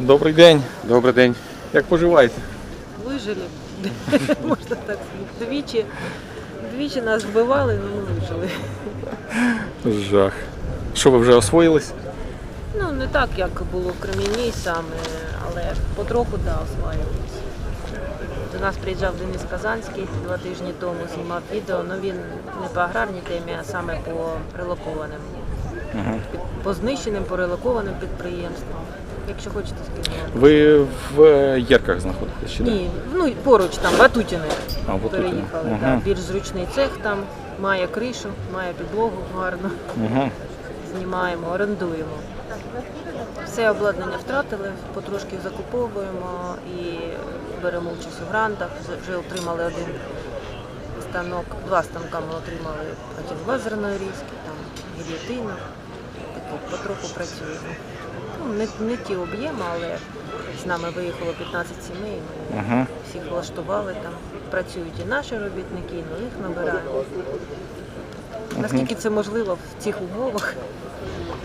Добрий день. Добрий день. Як поживаєте? Вижили, можна так сказати. Двічі, двічі нас вбивали, але ми вижили. Жах. Що ви вже освоїлись? Ну, не так, як було в Кремінній саме, але потроху да, осваювалися. До нас приїжджав Денис Казанський два тижні тому, знімав відео, але він не по аграрній темі, а саме по релокованим. Під- По знищеним, по релокованим підприємствам. Якщо хочете скажу. Ви в е, Єрках знаходитесь чи? Ні, ну поруч там, Батутіни. А. Переїхали. Ага. Да. Більш зручний цех там, має кришу, має підлогу гарно. Угу. Знімаємо, орендуємо. Все обладнання втратили, потрошки закуповуємо і беремо участь у грантах. Вже отримали один станок, два станка ми отримали один лазерної різки, там гільйотину. Потроху працюємо. Ну, не, не ті об'єми, але з нами виїхало 15 сімей. Ми Угу. всіх влаштували там. Працюють і наші робітники, і нових набираємо. Наскільки це можливо в цих умовах.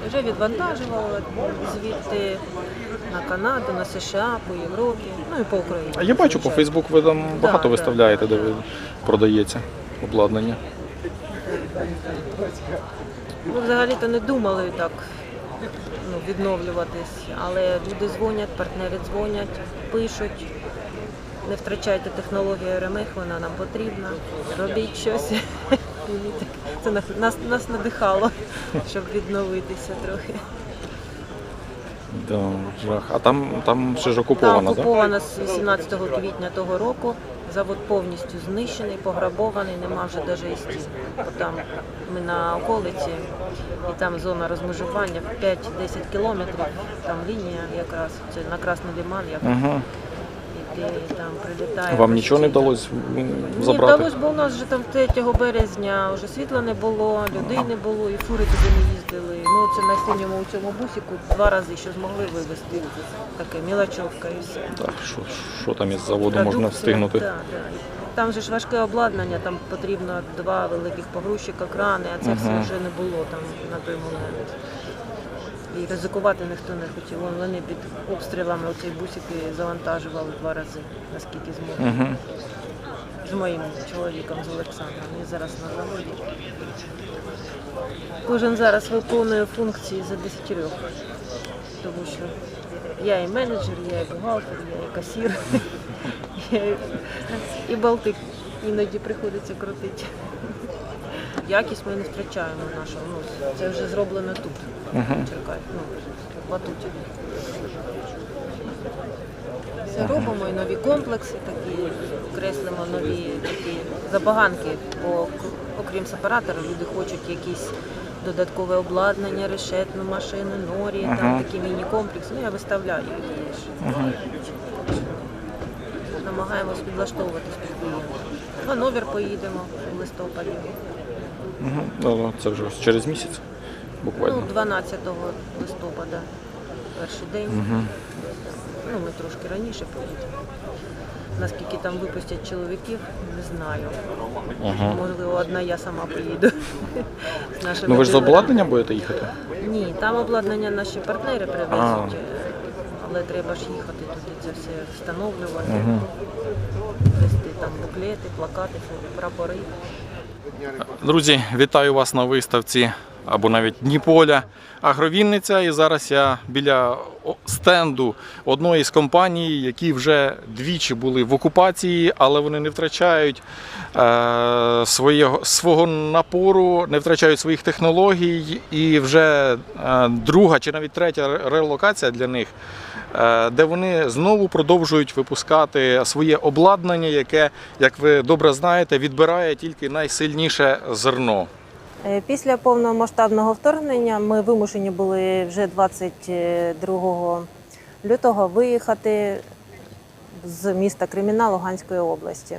Вже відвантажували звідти на Канаду, на США, по Європі, ну і по Україні. А я бачу по звичайно. Фейсбук ви там багато да. виставляєте, де ви продається обладнання. Ми взагалі-то не думали так ну, відновлюватись, але люди дзвонять, партнери дзвонять, пишуть. Не втрачайте технологію РМХ, вона нам потрібна. Робіть щось. Це нас, нас, надихало, щоб відновитися трохи. Да, жах. А там, там ще ж Та окуповано, так? окупована з 18 квітня того року. Завод повністю знищений, пограбований, нема вже навіть стін. Там ми на околиці, і там зона розмежування в 5-10 кілометрів. Там лінія якраз це на Красний Ліман, як Угу. там прилітає. Вам нічого не вдалося м, Ні, вдалося, бо у нас вже там 3 березня вже світла не було, людей не було, і фури туди не їздили. Ми оце на синьому у цьому бусику два рази що змогли вивезти. Таке мілочовка і все. Так, що, що там із заводу можна встигнути? да, да. Там же ж важке обладнання, там потрібно два великих погрузчика, крани, а це все вже не було там на той момент. І ризикувати ніхто не хотів. Вони під обстрілами оцей бусики завантажували два рази, наскільки змогли. Угу. З моїм чоловіком, з Олександром. Він зараз на заводі. Кожен зараз виконує функції за десятьох. Тому що я і менеджер, я і бухгалтер, я і касір, я і, і балтик іноді приходиться крутити. Якість ми не втрачаємо нашу. Ну, це вже зроблено тут, Угу. Черкай, ну, в Батуті. Все робимо і нові комплекси такі, креслимо нові такі забаганки, бо окрім сепаратора люди хочуть якісь додаткове обладнання, решетну машину, норі, Ага. там такі міні-комплекси. Ну я виставляю їх. теж. Намагаємось підлаштовуватись під клієнта. В Ганновер поїдемо в листопаді. Угу. Це вже через місяць буквально. Ну, 12 листопада, перший день. Угу. Ну, ми трошки раніше поїдемо. Наскільки там випустять чоловіків, не знаю. Угу. Можливо, одна я сама поїду. З нашими Ну ви ж з дилерами. обладнанням будете їхати? Ні, там обладнання наші партнери А. привезуть, е, але треба ж їхати туди, це все встановлювати, Угу. вести там буклети, плакати, прапори. Друзі, вітаю вас на виставці або навіть Дніполя Агровінниця. І зараз я біля стенду одної з компаній, які вже двічі були в окупації, але вони не втрачають е, своєго, свого напору, не втрачають своїх технологій. І вже е, друга чи навіть третя релокація для них. е, Де вони знову продовжують випускати своє обладнання, яке, як ви добре знаєте, відбирає тільки найсильніше зерно. Е, Після повномасштабного вторгнення ми вимушені були вже 22 лютого виїхати з міста Креміна Луганської області.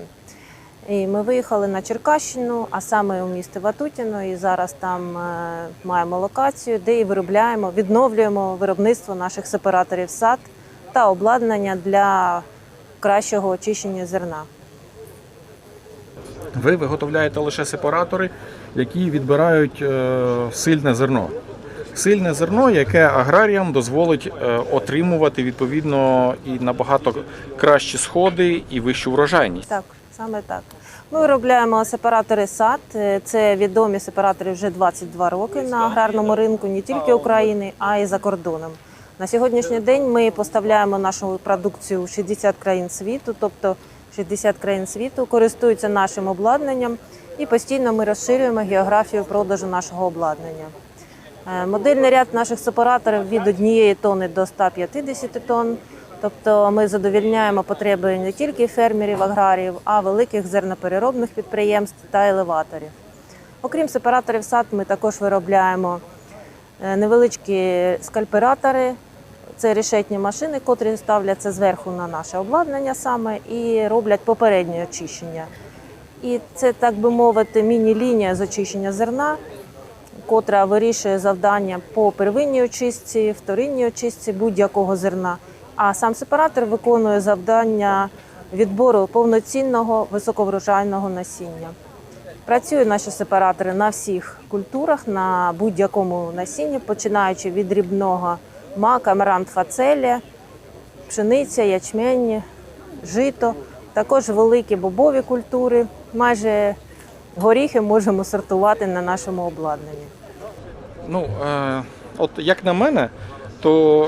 І ми виїхали на Черкащину, а саме у місто Ватутіно. І зараз там е, маємо локацію, де і виробляємо, відновлюємо виробництво наших сепараторів сад та обладнання для кращого очищення зерна. Ви виготовляєте лише сепаратори, які відбирають е, сильне зерно. сильне зерно, яке аграріям дозволить е, отримувати відповідно і набагато кращі сходи і вищу врожайність. Так, саме так. Ми виробляємо сепаратори САД. Е, Це відомі сепаратори вже 22 роки на аграрному ринку не тільки України, а й за кордоном. На сьогоднішній день ми поставляємо нашу продукцію в 60 країн світу, тобто 60 країн світу користуються нашим обладнанням і постійно ми розширюємо географію продажу нашого обладнання. Е, Модельний ряд наших сепараторів від 1 тонни до 150 тонн. Тобто ми задовільняємо потреби не тільки фермерів, аграріїв, а великих зернопереробних підприємств та елеваторів. Окрім сепараторів сад, ми також виробляємо е, невеличкі скальператори. Це рішетні машини, котрі ставляться зверху на наше обладнання саме і роблять попереднє очищення. І це, так би мовити, міні-лінія з очищення зерна, котра вирішує завдання по первинній очистці, вторинній очистці будь-якого зерна. А сам сепаратор виконує завдання відбору повноцінного високоврожайного насіння. Працюють наші сепаратори на всіх культурах, на будь-якому насінні, починаючи від дрібного мака, амарант, фацелія, пшениця, ячмень, жито, також великі бобові культури. Майже горіхи можемо сортувати на нашому обладнанні. Ну, е, от як на мене, то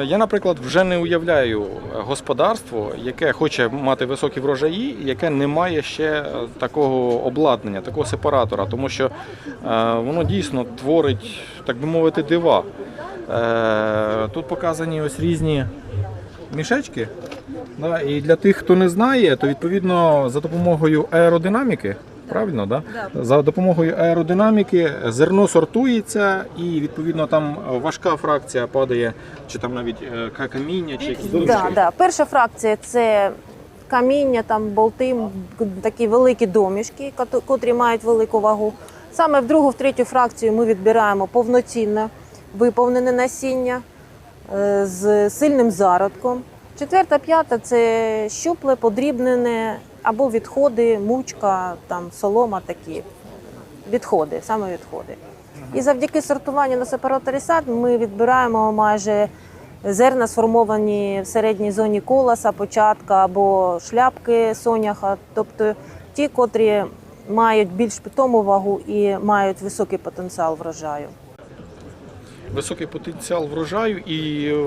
е, я, наприклад, вже не уявляю господарство, яке хоче мати високі врожаї, яке не має ще е, такого обладнання, такого сепаратора, тому що е, воно дійсно творить, так би мовити, дива. Е, тут показані ось різні мішечки. Да, і для тих, хто не знає, то відповідно за допомогою аеродинаміки. Правильно, да? За допомогою аеродинаміки зерно сортується і відповідно там важка фракція падає, чи там навіть е, каміння, чи якісь домішки. Да, да. Перша фракція це каміння, там болти, м, такі великі домішки, кото- котрі мають велику вагу. Саме в другу, в третю фракцію ми відбираємо повноцінне виповнене насіння е, з сильним зародком. Четверта, п'ята це щупле, подрібнене або відходи, мучка, там солома такі відходи, саме відходи. І завдяки сортуванню на сепараторі сад ми відбираємо майже зерна, сформовані в середній зоні колоса, початка або шляпки соняха, тобто ті, котрі мають більш питому вагу і мають високий потенціал врожаю. Високий потенціал врожаю і е,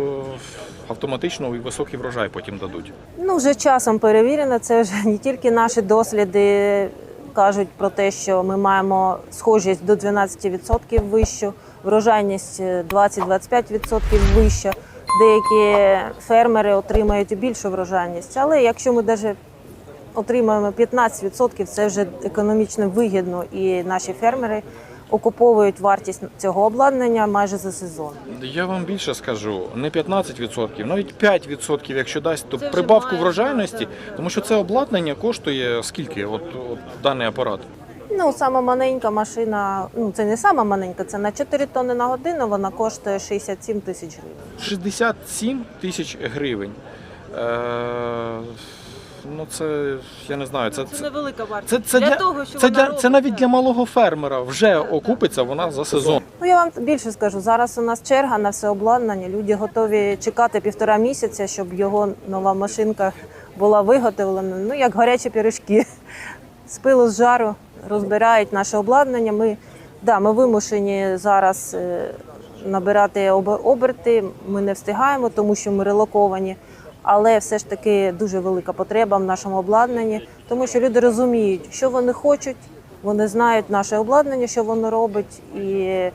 автоматично високий врожай потім дадуть. Ну, вже часом перевірено. Це вже не тільки наші досліди кажуть про те, що ми маємо схожість до 12% вищу, врожайність 20-25% вища. Деякі фермери отримають більшу врожайність. Але якщо ми навіть отримаємо 15%, це вже економічно вигідно, і наші фермери окуповують вартість цього обладнання майже за сезон. Я вам більше скажу, не 15%, навіть 5%, якщо дасть, то прибавку врожайності, тому що це обладнання коштує скільки? От, от даний апарат. Ну, сама маленька машина, ну це не сама маленька, це на 4 тонни на годину, вона коштує 67 тисяч гривень. 67 тисяч гривень. Е, ну це я не знаю. Це, Це це, невелика вартість. це, це, для, для, того, що це, вона для, це навіть робить, для малого фермера вже окупиться вона за сезон. Ну я вам більше скажу. Зараз у нас черга на все обладнання. Люди готові чекати півтора місяця, щоб його нова машинка була виготовлена. Ну як гарячі пиріжки. З пилу з жару розбирають наше обладнання. Ми, да, ми вимушені зараз е, набирати об- оберти. Ми не встигаємо, тому що ми релоковані. Але все ж таки дуже велика потреба в нашому обладнанні, тому що люди розуміють, що вони хочуть, вони знають наше обладнання, що воно робить, і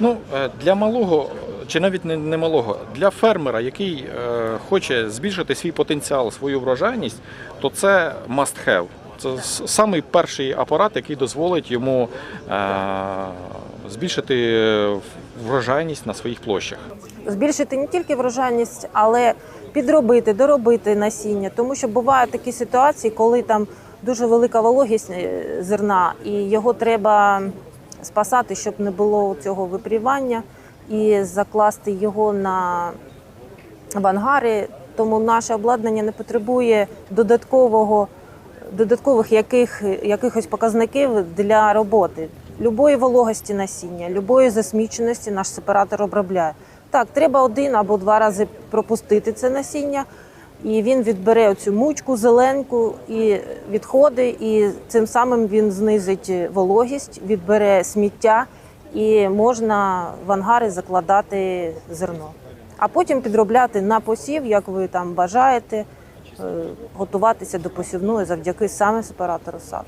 Ну, е, для малого, чи навіть не, не малого, для фермера, який е, хоче збільшити свій потенціал, свою врожайність, то це must have. Це самий перший апарат, який дозволить йому е, збільшити врожайність на своїх площах. збільшити не тільки врожайність, але підробити, доробити насіння. Тому що бувають такі ситуації, коли там дуже велика вологість е, зерна, і його треба спасати, щоб не було цього випрівання, і закласти його на в ангари. Тому наше обладнання не потребує додаткового, додаткових яких, якихось показників для роботи. Любої вологості насіння, любої засміченості наш сепаратор обробляє. Так, треба один або два рази пропустити це насіння, і він відбере оцю мучку, зеленку і відходи, і цим самим він знизить вологість, відбере сміття, і можна в ангари закладати зерно. А потім підробляти на посів, як ви там бажаєте, е, готуватися до посівної завдяки саме сепаратору сад.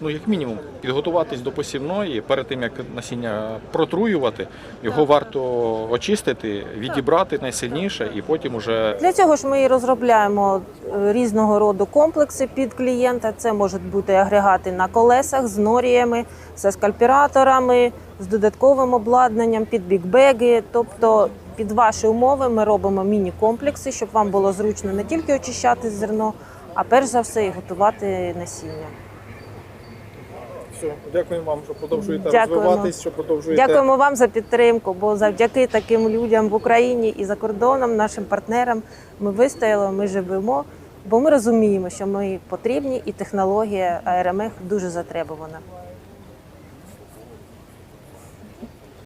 Ну, як мінімум, підготуватись до посівної перед тим, як насіння протруювати, його варто очистити, відібрати найсильніше і потім уже Для цього ж ми і розробляємо е, різного роду комплекси під клієнта. Це можуть бути агрегати на колесах з норіями, з скальпіраторами, з додатковим обладнанням, під бікбеги. Тобто під ваші умови ми робимо міні-комплекси, щоб вам було зручно не тільки очищати зерно, а перш за все і готувати насіння. Все. Дякую вам, що продовжуєте Дякуємо. розвиватись, що продовжуєте Дякуємо вам за підтримку, бо завдяки таким людям в Україні і за кордоном, нашим партнерам, ми вистояли, ми живемо, бо ми розуміємо, що ми потрібні, і технологія АРМФ дуже затребувана.